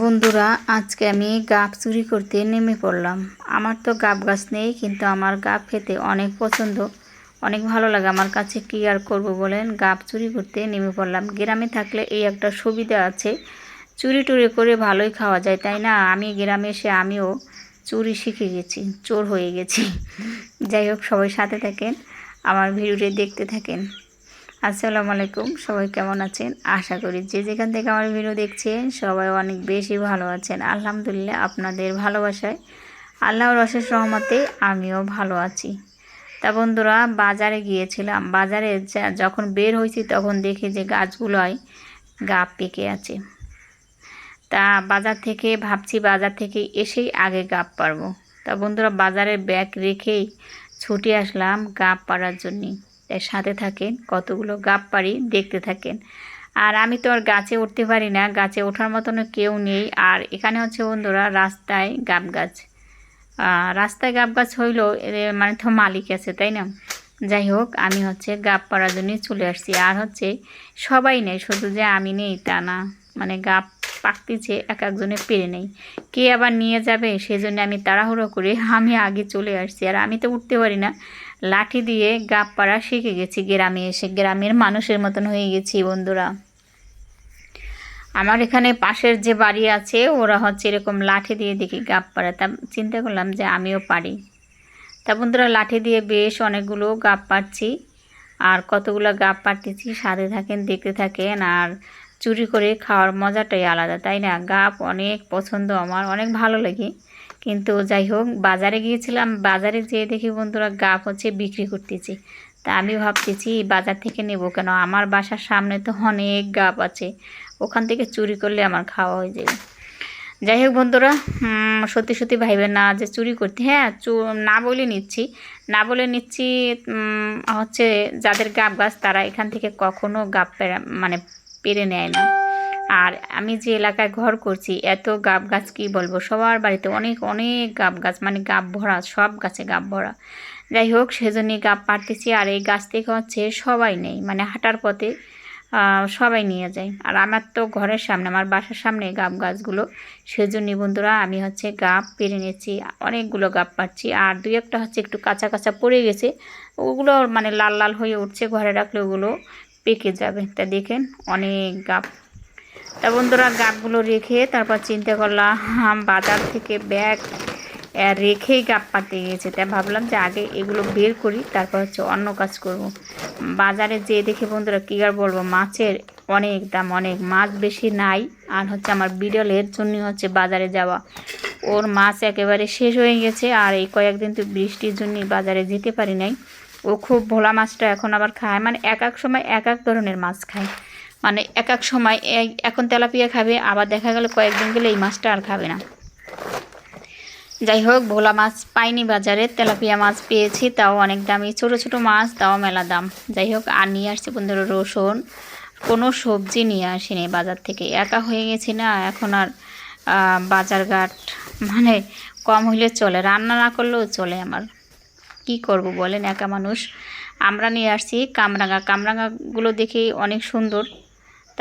বন্ধুরা, আজকে আমি গাব চুরি করতে নেমে পড়লাম। আমার তো গাব গাছ নেই, কিন্তু আমার গাব খেতে অনেক পছন্দ। অনেক ভালো লাগে। আমার কাছে কী আর করব বলেন? গাব চুরি করতে নেমে পড়লাম। গ্রামে থাকলে এই একটা সুবিধা আছে। চুরি টুরি করে ভালোই খাওয়া যায়, তাই না? আমি গ্রামে এসে আমিও চুরি শিখে গেছি, চোর হয়ে গেছি। যাই হোক, সবাই সাথে থাকেন, আমার ভিডিওটি দেখতে থাকেন। আসসালামু আলাইকুম, সবাই কেমন আছেন? আশা করি যে যেখান থেকে আমার ভিডিও দেখছেন, সবাই অনেক বেশি ভালো আছেন। আলহামদুলিল্লাহ আপনাদের ভালোবাসায়, আল্লাহর অশেষ রহমতে আমিও ভালো আছি। তা বন্ধুরা, বাজারে গিয়েছিলাম। বাজারে যখন বের হয়েছি তখন দেখি যে গাছগুলোয় গা পেকে আছে। তা বাজার থেকে, ভাবছি বাজার থেকে এসেই আগে গাপ পারব তা বন্ধুরা বাজারের ব্যাগ রেখেই ছুটে আসলাম গাপ পাড়ার জন্যে। তাই সাথে থাকেন, কতগুলো গাপ পারি দেখতে থাকেন। আর আমি তো আর গাছে উঠতে পারি না, গাছে ওঠার মতন কেউ নেই। আর এখানে হচ্ছে বন্ধুরা, রাস্তায় গাব গাছ। রাস্তায় গাব গাছ হইলেও মানে তো মালিক আছে, তাই না? যাই হোক, আমি হচ্ছে গাব পাড়ার জন্যই চলে আসছি। আর হচ্ছে সবাই নেই, শুধু যে আমি নেই তা না। মানে গাব পাকতেছে এক একজনে পেরে নেই। কে আবার নিয়ে যাবে, সেজন্য আমি তাড়াহুড়ো করে আমি আগে চলে আসছি। আর আমি তো উঠতে পারি না। লাঠি দিয়ে গাপ পাড়া শিখে গেছি। গ্রামে এসে গ্রামের মানুষের মতন হয়ে গেছি বন্ধুরা। আমার এখানে পাশের যে বাড়ি আছে, ওরা হচ্ছে এরকম লাঠি দিয়ে দেখি গাপ পাড়া। তা চিন্তা করলাম যে আমিও পারি। তা বন্ধুরা, লাঠি দিয়ে বেশ অনেকগুলো গাব পাচ্ছি আর কতগুলো গাব পাড়তেছি সাথে থাকেন, দেখতে থাকেন। আর চুরি করে খাওয়ার মজাটাই আলাদা, তাই না? গাপ অনেক পছন্দ আমার, অনেক ভালো লাগে। কিন্তু যাই হোক, বাজারে গিয়েছিলাম, বাজারে যেয়ে দেখি বন্ধুরা গাব হচ্ছে, বিক্রি করতেছি। তা আমি ভাবতেছি, বাজার থেকে নেব কেন? আমার বাসার সামনে তো অনেক গাব আছে। ওখান থেকে চুরি করলে আমার খাওয়া হয়ে যাবে। যাই হোক বন্ধুরা সত্যি সত্যি ভাইবেন না যে চুরি করতে। হ্যাঁ না বলে নিচ্ছি। না বলে নিচ্ছি হচ্ছে যাদের গাব গাছ, তারা এখান থেকে কখনো গাব মানে পেরে নেয় না। আর আমি যে এলাকায় ঘর করছি, এত গাব গাছ কি বলব? সবার বাড়িতে অনেক অনেক গাব গাছ মানে গাব ভরা, সব গাছে গাব ভরা। যাই হোক, সেজন্যই গাব পাড়তেছি আর এই গাছ থেকে হচ্ছে সবাই নেই মানে হাঁটার পথে সবাই নিয়ে যায়। আর আমার তো ঘরের সামনে, আমার বাসার সামনে গাব গাছগুলো। সেজন্য বন্ধুরা, আমি হচ্ছে গাব পেরে নিয়েছি, অনেকগুলো গাব পাচ্ছি আর দুই একটা হচ্ছে একটু কাঁচা কাঁচা পড়ে গেছে, ওগুলো মানে লাল লাল হয়ে উঠছে, ঘরে রাখলে ওগুলো পেকে যাবে। তা দেখেন, অনেক গাব তা বন্ধুরা গাবগুলো রেখে তারপর চিন্তা করলাম বাজার থেকে ব্যাগ রেখেই গাব পাতে গিয়েছে। তাই ভাবলাম যে আগে এগুলো বের করি, তারপর হচ্ছে অন্য কাজ করব। বাজারে যেয়ে দেখে বন্ধুরা কী আর বলব, মাছের অনেক দাম, অনেক মাছ বেশি নাই। আর হচ্ছে আমার বিড়ালের জন্য হচ্ছে বাজারে যাওয়া। ওর মাছ একেবারে শেষ হয়ে গেছে, আর এই কয়েকদিন তো বৃষ্টির জন্য বাজারে যেতে পারি নাই। ও খুব ভোলা মাছটা এখন আবার খায় মানে এক এক সময় এক এক ধরনের মাছ খায়। মানে এক এক সময় এখন তেলাপিয়া খাবে, আবার দেখা গেল কয়েকদিন গেলে এই মাছটা আর খাবে না। যাই হোক, ভোলা মাছ পাইনি বাজারে, তেলাপিয়া মাছ পেয়েছি, তাও অনেক দামি। ছোট ছোট মাছ, তাও মেলা দাম। যাই হোক, আর নিয়ে আসছি বন্ধুরা রসুন। কোনো সবজি নিয়ে আসিনি বাজার থেকে। একা হয়ে গেছি না, এখন আর বাজারঘাট মানে কম হইলে চলে, রান্না না করলেও চলে আমার। কি করব বলেন, একা মানুষ। আমরা নিয়ে আসছি কামরাঙা কামরাঙাগুলো দেখে অনেক সুন্দর।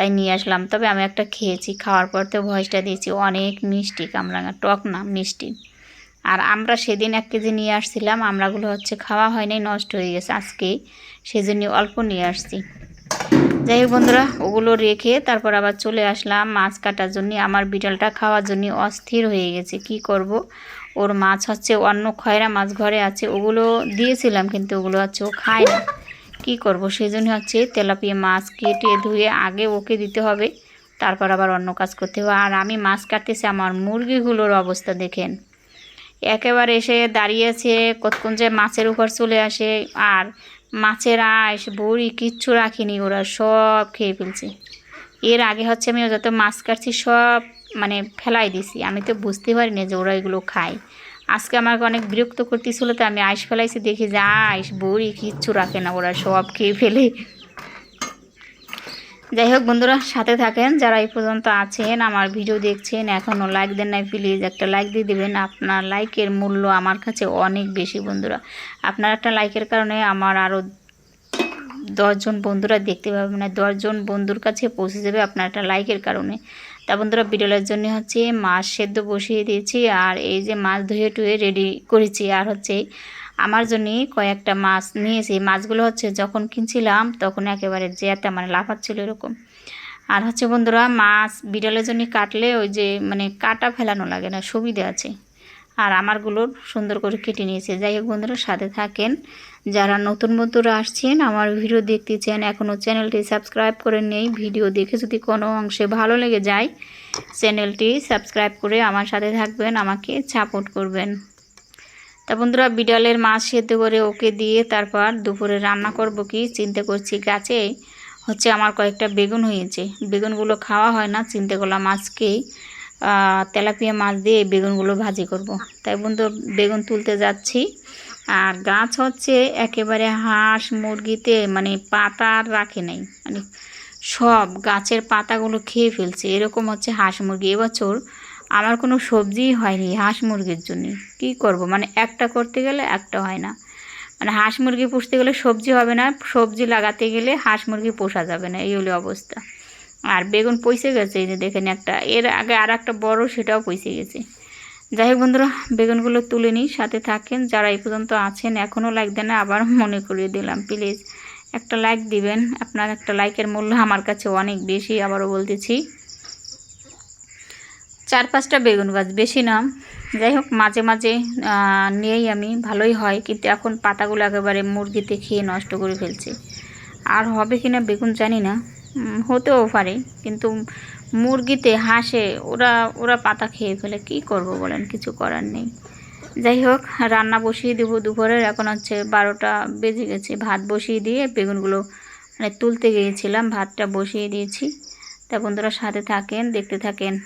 তাই নিয়ে আসলাম। তবে আমি একটা খেয়েছি, খাওয়ার পর তো ভয়েসটা দিয়েছি, অনেক মিষ্টি কামরাঙা, টক না, মিষ্টি। আর আমরা সেদিন এক কেজি নিয়ে আসছিলাম, আমরাগুলো হচ্ছে খাওয়া হয়নি, নষ্ট হয়ে গেছে আজকে সেজন্য অল্প নিয়ে আসছি। যাই হোক বন্ধুরা, ওগুলো রেখে তারপর আবার চলে আসলাম, মাছ কাটার জন্য। আমার বিড়ালটা খাওয়ার জন্য অস্থির হয়ে গেছে, কি করব? ওর মাছ হচ্ছে অন্য খয়রা মাছ ঘরে আছে, ওগুলো দিয়েছিলাম, কিন্তু ওগুলো হচ্ছে ও খায় না। কি করব? সেই জন্য হচ্ছে তেলাপিয়া মাছ কেটে ধুয়ে আগে ওকে দিতে হবে। তারপর আবার অন্য কাজ করতে হবে। আর আমি মাছ কাটতেছি, আমার মুরগিগুলোর অবস্থা দেখেন। একেবারে এসে দাঁড়িয়েছে, কতক্ষণ যে মাছের উপর চলে আসে। আর মাছের আঁশ, বড়ি কিচ্ছু রাখিনি, ওরা সব খেয়ে ফেলছে। এর আগে হচ্ছে আমি যত মাছ কাটছি, সব মানে ফেলাই দিছি। আমি তো বুঝতে পারি না যে ওরা এগুলো খায়। আজকে আমাকে অনেক বিরক্ত করতেছিল তো আমি আইস ফেলাইছি, দেখি যে আইস, বড়ি, কিচ্ছু রাখে না, ওরা সব খেয়ে ফেলে। যাই হোক বন্ধুরা, সাথে থাকেন, যারা এই পর্যন্ত আছেন, আমার ভিডিও দেখছেন এখনও লাইক দেন নাই প্লিজ একটা লাইক দিয়ে দেবেন। আপনার লাইকের মূল্য আমার কাছে অনেক বেশি বন্ধুরা। আপনার একটা লাইকের কারণে আমার আরও দশজন বন্ধুরা দেখতে পাবে মানে দশজন বন্ধুর কাছে পৌঁছে যাবে আপনার একটা লাইকের কারণে। তা বন্ধুরা, বিড়ালের জন্য হচ্ছে মাছ সেদ্ধ বসিয়ে দিয়েছি আর এই যে মাছ ধুয়ে টুয়ে রেডি করেছি। আর হচ্ছে আমার জন্য কয়েকটা মাছ নিয়েছি মাছগুলো হচ্ছে যখন কিনছিলাম তখন একেবারে জেতা মানে লাফাচ্ছিল এরকম। আর হচ্ছে বন্ধুরা, মাছ বিড়ালের জন্য কাটলে ওই যে মানে কাটা ফেলানো লাগে না, সুবিধা আছে। আর আমারগুলো সুন্দর করে কেটে নিয়েছে। যাই হোক বন্ধুরা, সাথে থাকেন। যারা নতুন বন্ধুরা আসছেন, আমার ভিডিও দেখতে চান এখনও চ্যানেলটি সাবস্ক্রাইব করে নেই, ভিডিও দেখে যদি কোনো অংশে ভালো লেগে যায়, চ্যানেলটি সাবস্ক্রাইব করে আমার সাথে থাকবেন, আমাকে সাপোর্ট করবেন। তা বন্ধুরা, বিড়ালের মাছ সেদ্ধ করে ওকে দিয়ে তারপর দুপুরে রান্না করব কি, চিন্তা করছি গাছে হচ্ছে আমার কয়েকটা বেগুন হয়েছে। বেগুনগুলো খাওয়া হয় না, চিন্তা করলাম আজকেই তেলাপিয়া মাছ দিয়ে বেগুনগুলো ভাজি করব। তাই বন্ধু, বেগুন তুলতে যাচ্ছি। আর গাছ হচ্ছে একেবারে হাঁস, মুরগিতে মানে পাতা আর রাখে নাই। মানে সব গাছের পাতাগুলো খেয়ে ফেলছে। এরকম হচ্ছে হাঁস মুরগি। এবছর আমার কোনো সবজিই হয়নি হাঁস মুরগির জন্য। কি করব? মানে একটা করতে গেলে একটা হয় না। মানে হাঁস মুরগি পুষতে গেলে সবজি হবে না। সবজি লাগাতে গেলে হাঁস মুরগি পোষা যাবে না। এই হলো অবস্থা। আর বেগুন পয়সে গেছে, এই যে দেখেন একটা। এর আগে আর একটা বড় সেটাও পয়সে গেছে। যাই হোক বন্ধুরা, বেগুনগুলো তুলে নিই, সাথে থাকেন। যারা এই পর্যন্ত আছেন এখনও লাইক দেন আবার মনে করিয়ে দিলাম প্লিজ একটা লাইক দিবেন। আপনার একটা লাইকের মূল্য আমার কাছে অনেক বেশি, আবারও বলতেছি। চার পাঁচটা বেগুন গাছ, বেশি না। যাই হোক, মাঝে মাঝে নিয়েই আমি, ভালোই হয়। কিন্তু এখন পাতাগুলো একেবারে মুরগিতে খেয়ে নষ্ট করে ফেলছে। আর হবে কি না বেগুন জানি না। হতেও পারে। কিন্তু মুরগিতে, হাঁসে, ওরা ওরা পাতা খেয়ে ফেলে। কি করব বলেন, কিছু করার নেই। যাই হোক, রান্না বসিয়ে দেবো দুপুরের। এখন হচ্ছে বারোটা বেজে গেছে। ভাত বসিয়ে দিয়ে বেগুনগুলো মানে তুলতে গিয়েছিলাম। ভাতটা বসিয়ে দিয়েছি। তা বন্ধুরা সাথে থাকেন, দেখতে থাকেন।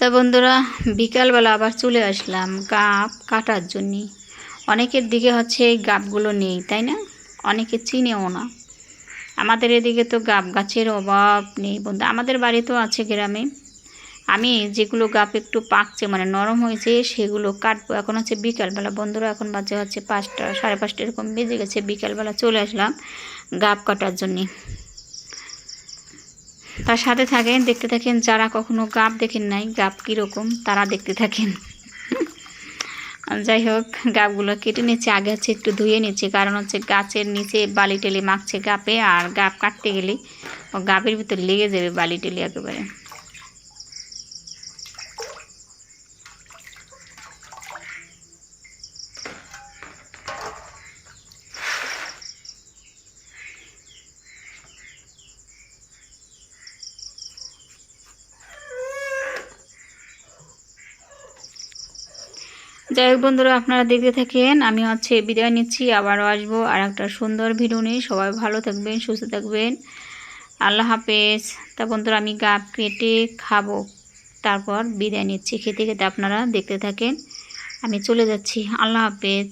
তা বন্ধুরা, বিকালবেলা আবার চলে আসলাম গাপ কাটার জন্যে। অনেকের দিকে হচ্ছে এই গাপগুলো নেই, তাই না? অনেকে চিনেও না। আমাদের এদিকে তো গাপ গাছের অভাব নেই বন্ধু। আমাদের বাড়িতেও আছে গ্রামে। আমি যেগুলো গাপ একটু পাকছে মানে নরম হয়েছে, সেগুলো কাটবো। এখন হচ্ছে বিকালবেলা, বন্ধুরা, এখন বাজে হচ্ছে পাঁচটা, সাড়ে পাঁচটা, এরকম বেজে গেছে। বিকালবেলা চলে আসলাম গাপ কাটার জন্যে। তার সাথে থাকেন, দেখতে থাকেন, যারা কখনো গাপ দেখেন নাই গাপ কীরকম, তারা দেখতে থাকেন। যাই হোক, গাবগুলো কেটে নিচ্ছে, আগে হচ্ছে একটু ধুয়ে নিচ্ছে, কারণ হচ্ছে গাছের নিচে বালি টেলি মাখছে গাপে, আর গাপ কাটতে গেলে গাপের ভিতর লেগে যাবে বালি টেলি একেবারে। যাই হোক বন্ধুরা, আপনারা দেখতে থাকেন, আমি হচ্ছে বিদায় নিচ্ছি, আবারও আসব আর একটা সুন্দর ভিডিও নিয়ে। সবাই ভালো থাকবেন, সুস্থ থাকবেন। আল্লাহ হাফেজ। তা বন্ধুরা, আমি গা কেটে খাব। তারপর বিদায় নিচ্ছি। খেতে খেতে আপনারা দেখতে থাকেন। আমি চলে যাচ্ছি। আল্লাহ হাফেজ।